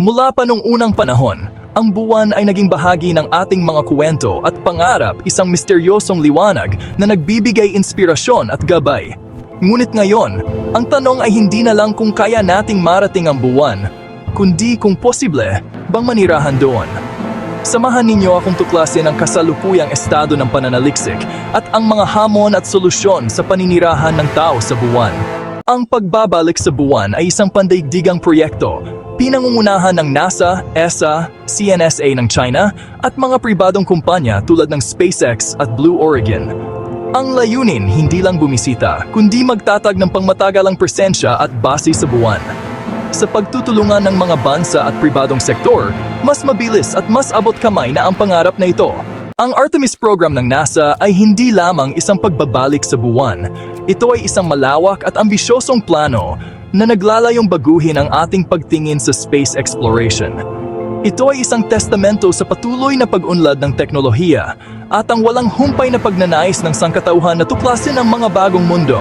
Mula pa nung unang panahon, ang buwan ay naging bahagi ng ating mga kwento at pangarap isang misteryosong liwanag na nagbibigay inspirasyon at gabay. Ngunit ngayon, ang tanong ay hindi na lang kung kaya nating marating ang buwan, kundi kung posible bang manirahan doon. Samahan ninyo akong tuklasin ang kasalukuyang estado ng pananaliksik at ang mga hamon at solusyon sa paninirahan ng tao sa buwan. Ang pagbabalik sa buwan ay isang pandaigdigang proyekto, pinangungunahan ng NASA, ESA, CNSA ng China at mga pribadong kumpanya tulad ng SpaceX at Blue Origin. Ang layunin hindi lang bumisita, kundi magtatag ng pangmatagalang presensya at base sa buwan. Sa pagtutulungan ng mga bansa at pribadong sektor, mas mabilis at mas abot kamay na ang pangarap na ito. Ang Artemis program ng NASA ay hindi lamang isang pagbabalik sa buwan. Ito ay isang malawak at ambisyosong plano na naglalayong baguhin ang ating pagtingin sa space exploration. Ito ay isang testamento sa patuloy na pag-unlad ng teknolohiya at ang walang humpay na pagnanais ng sangkatauhan na tuklasin ang mga bagong mundo.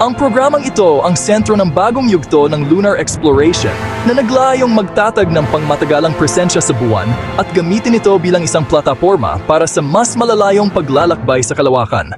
Ang programang ito ang sentro ng bagong yugto ng lunar exploration na naglayong magtatag ng pangmatagalang presensya sa buwan at gamitin ito bilang isang plataforma para sa mas malalayong paglalakbay sa kalawakan.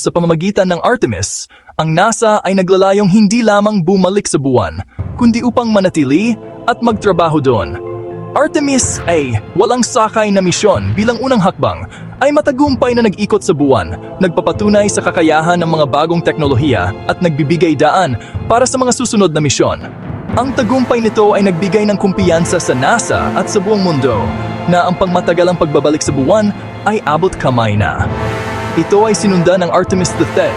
Sa pamamagitan ng Artemis, ang NASA ay naglalayong hindi lamang bumalik sa buwan, kundi upang manatili at magtrabaho doon. Artemis ay walang sakay na misyon bilang unang hakbang ay matagumpay na nag-ikot sa buwan, nagpapatunay sa kakayahan ng mga bagong teknolohiya at nagbibigay daan para sa mga susunod na misyon. Ang tagumpay nito ay nagbigay ng kumpiyansa sa NASA at sa buong mundo na ang pangmatagalang pagbabalik sa buwan ay abot kamay na. Ito ay sinundan ng Artemis III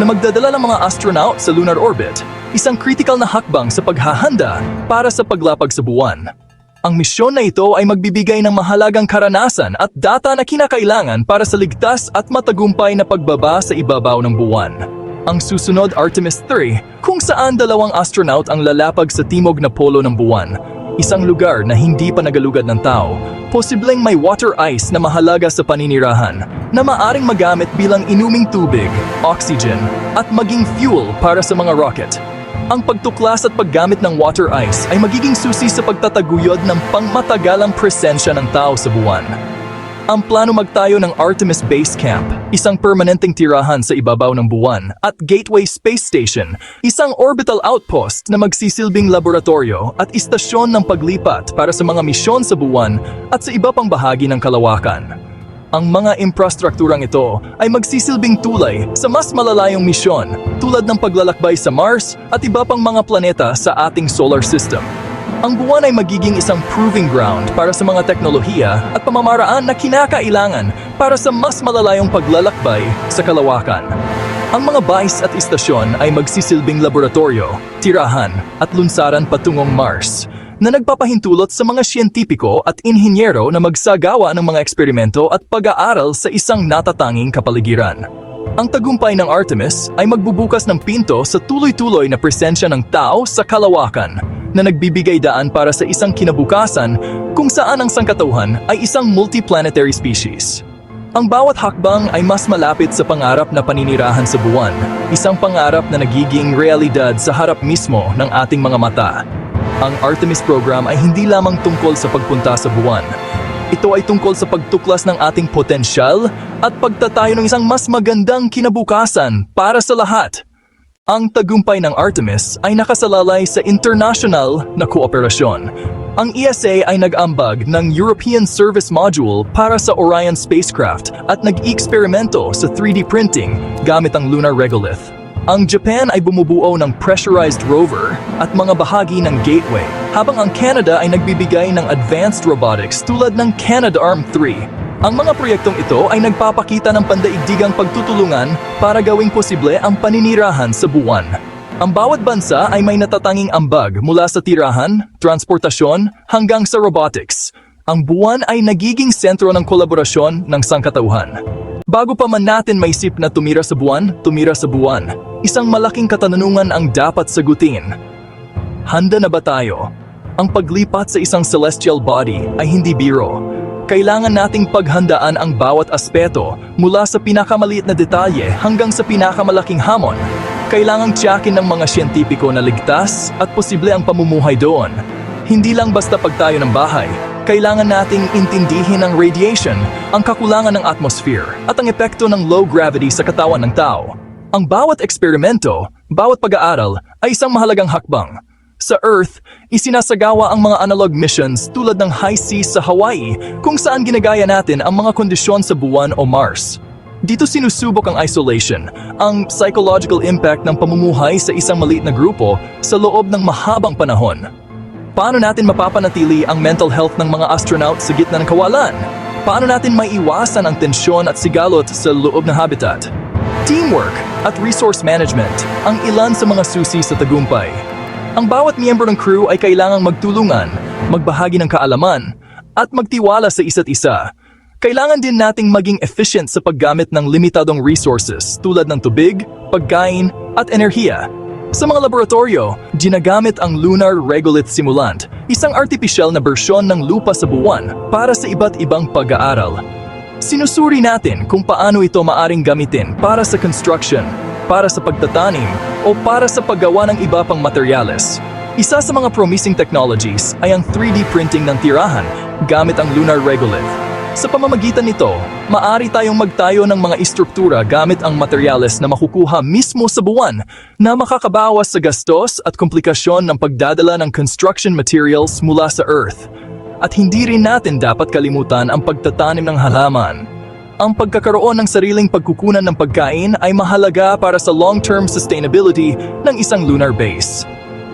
na magdadala ng mga astronaut sa lunar orbit, isang critical na hakbang sa paghahanda para sa paglapag sa buwan. Ang misyon na ito ay magbibigay ng mahalagang karanasan at data na kinakailangan para sa ligtas at matagumpay na pagbaba sa ibabaw ng buwan. Ang susunod Artemis 3, kung saan dalawang astronaut ang lalapag sa timog na polo ng buwan, isang lugar na hindi pa nagalugad ng tao, posibleng may water ice na mahalaga sa paninirahan, na maaring magamit bilang inuming tubig, oxygen, at maging fuel para sa mga rocket. Ang pagtuklas at paggamit ng water ice ay magiging susi sa pagtataguyod ng pangmatagalang presensya ng tao sa buwan. Ang plano magtayo ng Artemis Base Camp, isang permanenteng tirahan sa ibabaw ng buwan, at Gateway Space Station, isang orbital outpost na magsisilbing laboratorio at istasyon ng paglipat para sa mga misyon sa buwan at sa iba pang bahagi ng kalawakan. Ang mga infrastrukturang ito ay magsisilbing tulay sa mas malalayong misyon tulad ng paglalakbay sa Mars at iba pang mga planeta sa ating solar system. Ang buwan ay magiging isang proving ground para sa mga teknolohiya at pamamaraan na kinakailangan para sa mas malalayong paglalakbay sa kalawakan. Ang mga base at istasyon ay magsisilbing laboratorio, tirahan at lunsaran patungong Mars na nagpapahintulot sa mga siyentipiko at inhinyero na magsagawa ng mga eksperimento at pag-aaral sa isang natatanging kapaligiran. Ang tagumpay ng Artemis ay magbubukas ng pinto sa tuloy-tuloy na presensya ng tao sa kalawakan na nagbibigay daan para sa isang kinabukasan kung saan ang sangkatauhan ay isang multiplanetary species. Ang bawat hakbang ay mas malapit sa pangarap na paninirahan sa buwan, isang pangarap na nagiging realidad sa harap mismo ng ating mga mata. Ang Artemis program ay hindi lamang tungkol sa pagpunta sa buwan. Ito ay tungkol sa pagtuklas ng ating potensyal at pagtatayo ng isang mas magandang kinabukasan para sa lahat. Ang tagumpay ng Artemis ay nakasalalay sa international na kooperasyon. Ang ESA ay nag-ambag ng European Service Module para sa Orion spacecraft at nag-eksperimento sa 3D printing gamit ang lunar regolith. Ang Japan ay bumubuo ng pressurized rover at mga bahagi ng gateway, habang ang Canada ay nagbibigay ng advanced robotics tulad ng Canadarm3. Ang mga proyektong ito ay nagpapakita ng pandaigdigang pagtutulungan para gawing posible ang paninirahan sa buwan. Ang bawat bansa ay may natatanging ambag mula sa tirahan, transportasyon, hanggang sa robotics. Ang buwan ay nagiging sentro ng kolaborasyon ng sangkatauhan. Bago pa man natin maisip na tumira sa buwan, tumira sa buwan. Isang malaking katanungan ang dapat sagutin. Handa na ba tayo? Ang paglipat sa isang celestial body ay hindi biro. Kailangan nating paghandaan ang bawat aspeto mula sa pinakamaliit na detalye hanggang sa pinakamalaking hamon. Kailangang tiyakin ng mga siyentipiko na ligtas at posible ang pamumuhay doon. Hindi lang basta pagtayo ng bahay, kailangan nating intindihin ang radiation, ang kakulangan ng atmosphere, at ang epekto ng low gravity sa katawan ng tao. Ang bawat eksperimento, bawat pag-aaral ay isang mahalagang hakbang. Sa Earth, isinasagawa ang mga analog missions tulad ng high seas sa Hawaii kung saan ginagaya natin ang mga kondisyon sa buwan o Mars. Dito sinusubok ang isolation, ang psychological impact ng pamumuhay sa isang maliit na grupo sa loob ng mahabang panahon. Paano natin mapapanatili ang mental health ng mga astronaut sa gitna ng kawalan? Paano natin maiwasan ang tensyon at sigalot sa loob ng habitat? Teamwork at resource management ang ilan sa mga susi sa tagumpay. Ang bawat miyembro ng crew ay kailangang magtulungan, magbahagi ng kaalaman, at magtiwala sa isa't isa. Kailangan din nating maging efficient sa paggamit ng limitadong resources tulad ng tubig, pagkain, at enerhiya. Sa mga laboratorio, ginagamit ang Lunar Regolith Simulant, isang artipisyal na bersyon ng lupa sa buwan para sa iba't ibang pag-aaral. Sinusuri natin kung paano ito maaring gamitin para sa construction, para sa pagtatanim, o para sa paggawa ng iba pang materyales. Isa sa mga promising technologies ay ang 3D printing ng tirahan gamit ang Lunar Regolith. Sa pamamagitan nito, maari tayong magtayo ng mga istruktura gamit ang materyales na makukuha mismo sa buwan na makakabawas sa gastos at komplikasyon ng pagdadala ng construction materials mula sa Earth. At hindi rin natin dapat kalimutan ang pagtatanim ng halaman. Ang pagkakaroon ng sariling pagkukunan ng pagkain ay mahalaga para sa long-term sustainability ng isang lunar base.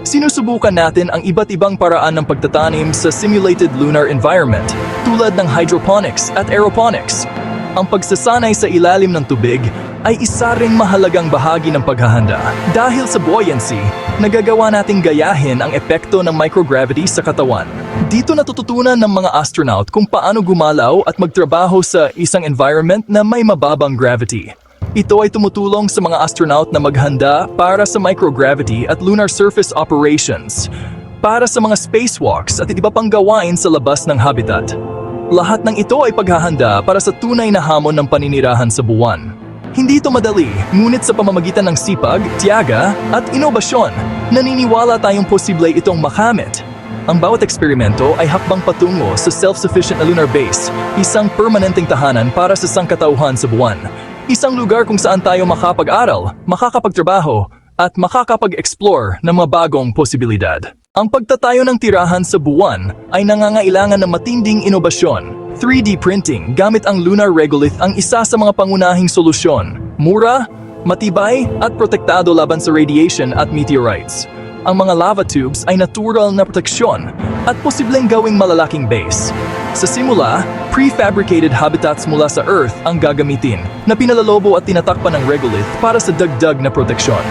Sinusubukan natin ang iba't ibang paraan ng pagtatanim sa simulated lunar environment tulad ng hydroponics at aeroponics. Ang pagsasanay sa ilalim ng tubig ay isa ring mahalagang bahagi ng paghahanda. Dahil sa buoyancy, nagagawa nating gayahin ang epekto ng microgravity sa katawan. Dito natututunan ng mga astronaut kung paano gumalaw at magtrabaho sa isang environment na may mababang gravity. Ito ay tumutulong sa mga astronaut na maghanda para sa microgravity at lunar surface operations, para sa mga spacewalks at iba pang gawain sa labas ng habitat. Lahat ng ito ay paghahanda para sa tunay na hamon ng paninirahan sa buwan. Hindi ito madali, ngunit sa pamamagitan ng sipag, tiyaga, at inobasyon, naniniwala tayong posible itong makamit. Ang bawat eksperimento ay hakbang patungo sa self-sufficient na lunar base, isang permanenteng tahanan para sa sangkatauhan sa buwan. Isang lugar kung saan tayo makapag-aral, makakapagtrabaho, at makakapag-explore ng mga bagong posibilidad. Ang pagtatayo ng tirahan sa buwan ay nangangailangan ng matinding inobasyon. 3D printing gamit ang Lunar Regolith ang isa sa mga pangunahing solusyon. Mura, matibay, at protektado laban sa radiation at meteorites. Ang mga lava tubes ay natural na proteksyon at posibleng gawing malalaking base. Sa simula, prefabricated habitats mula sa Earth ang gagamitin na pinalalobo at tinatakpan ng regolith para sa dagdag na proteksyon.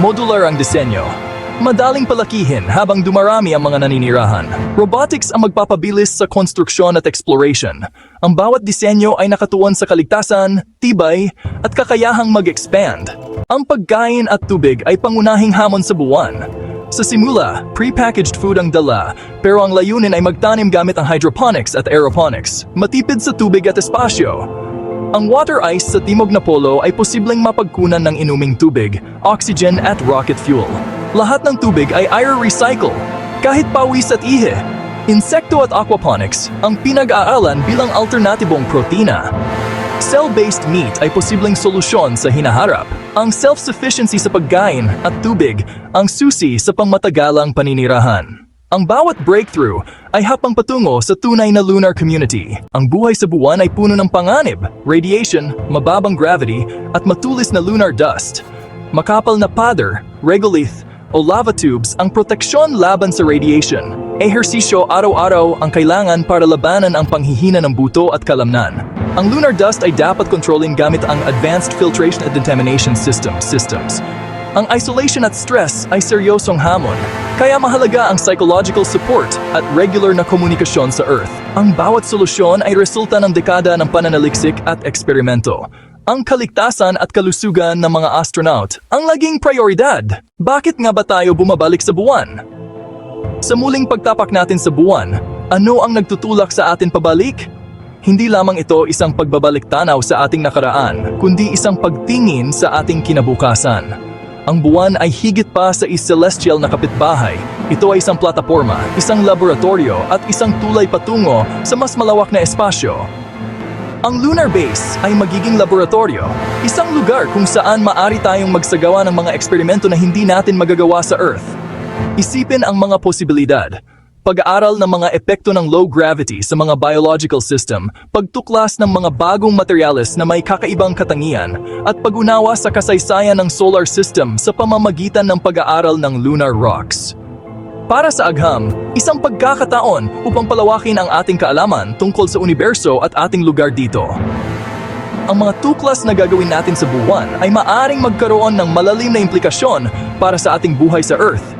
Modular ang disenyo. Madaling palakihin habang dumarami ang mga naninirahan. Robotics ang magpapabilis sa konstruksyon at exploration. Ang bawat disenyo ay nakatuon sa kaligtasan, tibay, at kakayahang mag-expand. Ang pagkain at tubig ay pangunahing hamon sa buwan. Sa simula, pre-packaged food ang dala, pero ang layunin ay magtanim gamit ang hydroponics at aeroponics, matipid sa tubig at espasyo. Ang water ice sa Timog na Polo ay posibleng mapagkunan ng inuming tubig, oxygen at rocket fuel. Lahat ng tubig ay air recycle, kahit pawis at ihe. Insekto at aquaponics ang pinag-aaralan bilang alternatibong protina. Cell-based meat ay posibleng solusyon sa hinaharap. Ang self-sufficiency sa pagkain at tubig ang susi sa pangmatagalang paninirahan. Ang bawat breakthrough ay hapang patungo sa tunay na lunar community. Ang buhay sa buwan ay puno ng panganib, radiation, mababang gravity, at matulis na lunar dust. Makapal na powder, regolith, o lava tubes ang proteksyon laban sa radiation. Ehersisyo araw-araw ang kailangan para labanan ang panghihina ng buto at kalamnan. Ang lunar dust ay dapat kontrolin gamit ang Advanced Filtration and Decontamination System systems. Ang isolation at stress ay seryosong hamon, kaya mahalaga ang psychological support at regular na komunikasyon sa Earth. Ang bawat solusyon ay resulta ng dekada ng pananaliksik at eksperimento. Ang kaligtasan at kalusugan ng mga astronaut ang laging prioridad. Bakit nga ba tayo bumabalik sa buwan? Sa muling pagtapak natin sa buwan, ano ang nagtutulak sa atin pabalik? Hindi lamang ito isang pagbabalik tanaw sa ating nakaraan, kundi isang pagtingin sa ating kinabukasan. Ang buwan ay higit pa sa celestial na kapitbahay. Ito ay isang plataforma, isang laboratorio at isang tulay patungo sa mas malawak na espasyo. Ang lunar base ay magiging laboratorio, isang lugar kung saan maari tayong magsagawa ng mga eksperimento na hindi natin magagawa sa Earth. Isipin ang mga posibilidad. Pag-aaral ng mga epekto ng low gravity sa mga biological system, pagtuklas ng mga bagong materyales na may kakaibang katangian, at pag-unawa sa kasaysayan ng solar system sa pamamagitan ng pag-aaral ng lunar rocks. Para sa agham, isang pagkakataon upang palawakin ang ating kaalaman tungkol sa universo at ating lugar dito. Ang mga tuklas na gagawin natin sa buwan ay maaring magkaroon ng malalim na implikasyon para sa ating buhay sa Earth,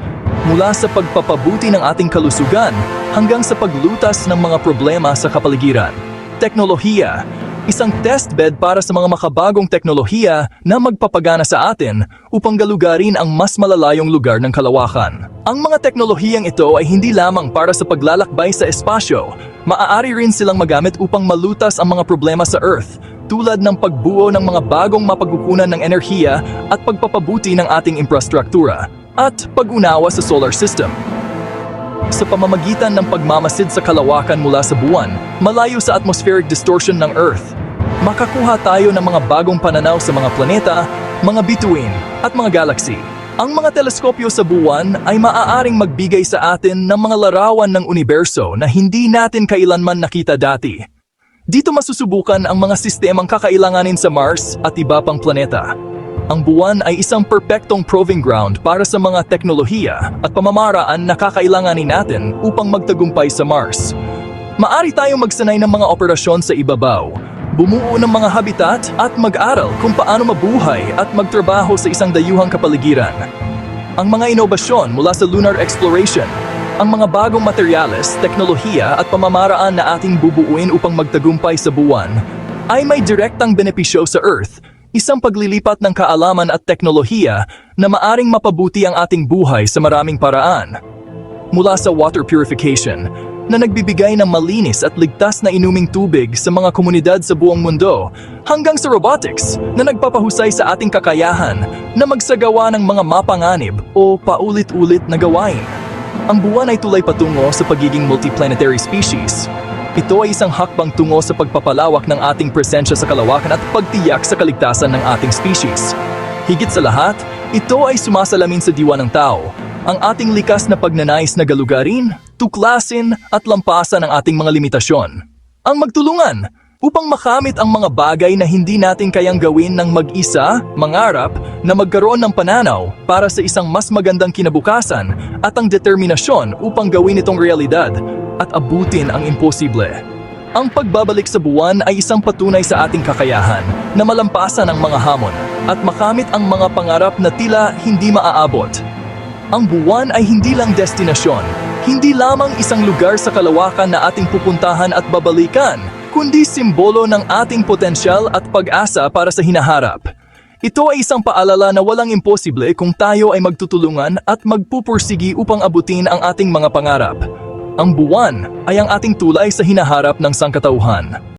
mula sa pagpapabuti ng ating kalusugan hanggang sa paglutas ng mga problema sa kapaligiran. Teknolohiya, isang testbed para sa mga makabagong teknolohiya na magpapagana sa atin upang galugarin ang mas malalayong lugar ng kalawakan. Ang mga teknolohiyang ito ay hindi lamang para sa paglalakbay sa espasyo, maaari rin silang magamit upang malutas ang mga problema sa Earth tulad ng pagbuo ng mga bagong mapagkukunan ng enerhiya at pagpapabuti ng ating infrastruktura at pag-unawa sa solar system. Sa pamamagitan ng pagmamasid sa kalawakan mula sa buwan, malayo sa atmospheric distortion ng Earth, makakuha tayo ng mga bagong pananaw sa mga planeta, mga bituin, at mga galaxy. Ang mga teleskopyo sa buwan ay maaaring magbigay sa atin ng mga larawan ng universo na hindi natin kailanman nakita dati. Dito masusubukan ang mga sistemang kakailanganin sa Mars at iba pang planeta. Ang buwan ay isang perpektong proving ground para sa mga teknolohiya at pamamaraan na kakailanganin natin upang magtagumpay sa Mars. Maari tayong magsanay ng mga operasyon sa ibabaw, bumuo ng mga habitat at mag-aral kung paano mabuhay at magtrabaho sa isang dayuhang kapaligiran. Ang mga inobasyon mula sa lunar exploration, ang mga bagong materyales, teknolohiya at pamamaraan na ating bubuuin upang magtagumpay sa buwan ay may direktang benepisyo sa Earth, isang paglilipat ng kaalaman at teknolohiya na maaring mapabuti ang ating buhay sa maraming paraan. Mula sa water purification, na nagbibigay ng malinis at ligtas na inuming tubig sa mga komunidad sa buong mundo, hanggang sa robotics na nagpapahusay sa ating kakayahan na magsagawa ng mga mapanganib o paulit-ulit na gawain. Ang buwan ay tulay patungo sa pagiging multiplanetary species. Ito ay isang hakbang tungo sa pagpapalawak ng ating presensya sa kalawakan at pagtiyak sa kaligtasan ng ating species. Higit sa lahat, ito ay sumasalamin sa diwa ng tao, ang ating likas na pagnanais na galugarin, tuklasin at lampasan ang ating mga limitasyon. Ang magtulungan upang makamit ang mga bagay na hindi natin kayang gawin ng mag-isa, mangarap na magkaroon ng pananaw para sa isang mas magandang kinabukasan at ang determinasyon upang gawin itong realidad at abutin ang imposible. Ang pagbabalik sa buwan ay isang patunay sa ating kakayahan na malampasan ang mga hamon at makamit ang mga pangarap na tila hindi maaabot. Ang buwan ay hindi lang destinasyon, hindi lamang isang lugar sa kalawakan na ating pupuntahan at babalikan, kundi simbolo ng ating potensyal at pag-asa para sa hinaharap. Ito ay isang paalala na walang imposible kung tayo ay magtutulungan at magpupursigi upang abutin ang ating mga pangarap. Ang buwan ay ang ating tulay sa hinaharap ng sangkatauhan.